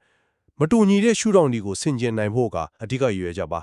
မတူညီတဲ့ရှုထောင့်ဒီကိုဆင်ကျင်နိုင်ဖို့ကအဓိကရည်ရွယ်ချက်ပါ